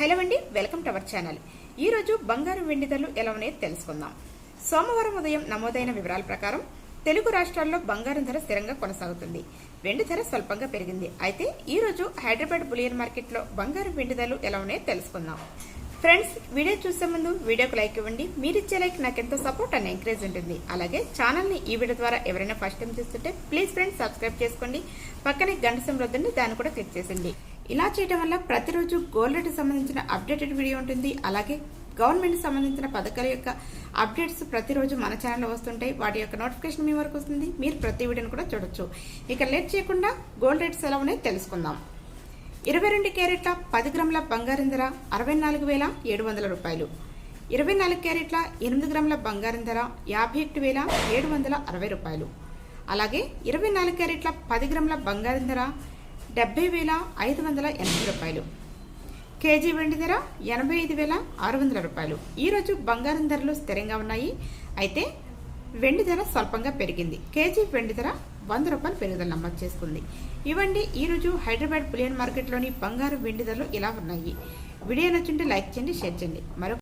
Hello అండి welcome to our channel. ఈ రోజు బంగారం వెండి ధరలు ఎలా ఉన్నాయో తెలుసుకుందాం. సోమవారం ఉదయం నమోదైన వివరాల ప్రకారం తెలుగు రాష్ట్రాల్లో బంగారం ధర స్థిరంగా కొనసాగుతుంది. వెండి ధర స్వల్పంగా పెరిగింది. అయితే ఈరోజు హైదరాబాద్ బులియన్ మార్కెట్లో బంగారం వెండి ధరలు ఎలా ఉన్నాయో తెలుసుకుందాం. ఫ్రెండ్స్ వీడియో చూసే ముందు వీడియోకి లైక్ ఇవ్వండి. మీరిచ్చే లైక్ నాకు ఎంతో సపోర్ట్ అండ్ ఎంకరేజ్ ఉంటుంది. అలాగే ఛానల్ని ఈ వీడియో ద్వారా ఎవరైనా ఫస్ట్ టైం చూస్తుంటే ప్లీజ్ ఫ్రెండ్స్ సబ్స్క్రైబ్ చేసుకోండి. పక్కనే గంట సంబంధండి దాన్ని కూడా క్లిక్ చేసింది ఇలా చేయడం వల్ల ప్రతిరోజు గోల్డ్ రేట్ సంబంధించిన అప్డేటెడ్ వీడియో ఉంటుంది. అలాగే గవర్నమెంట్ సంబంధించిన పథకాల యొక్క అప్డేట్స్ ప్రతిరోజు మన ఛానల్లో వస్తుంటాయి. వాటి యొక్క నోటిఫికేషన్ మీ వరకు వస్తుంది. మీరు ప్రతి వీడియోని కూడా చూడొచ్చు. ఇక లేట్ చేయకుండా గోల్డ్ రేట్స్ ఎలా ఉన్నాయో తెలుసుకుందాం. ఇరవై రెండు క్యారెట్ల పది గ్రాముల బంగారం ధర అరవై నాలుగు వేల ఏడు వందల రూపాయలు. ఇరవై నాలుగు క్యారెట్ల ఎనిమిది గ్రాముల బంగారం ధర యాభై ఒకటి వేల ఏడు వందల అరవై రూపాయలు. అలాగే ఇరవై నాలుగు క్యారెట్ల పది గ్రాముల బంగారం ధర డెబ్బై వేల ఐదు వందల ఎనభై రూపాయలు. కేజీ వెండి ధర ఎనభై ఐదు వేల ఆరు వందల రూపాయలు. ఈరోజు బంగారం ధరలు స్థిరంగా ఉన్నాయి. అయితే వెండి ధర స్వల్పంగా పెరిగింది. కేజీ వెండి ధర వంద రూపాయలు పెరుగుదల నమోదు చేసుకుంది. ఇవ్వండి ఈరోజు హైదరాబాద్ బులియన్ మార్కెట్లోని బంగారు వెండి ధరలు ఇలా ఉన్నాయి. వీడియో నచ్చుంటే లైక్ చేయండి షేర్ చేయండి. మరో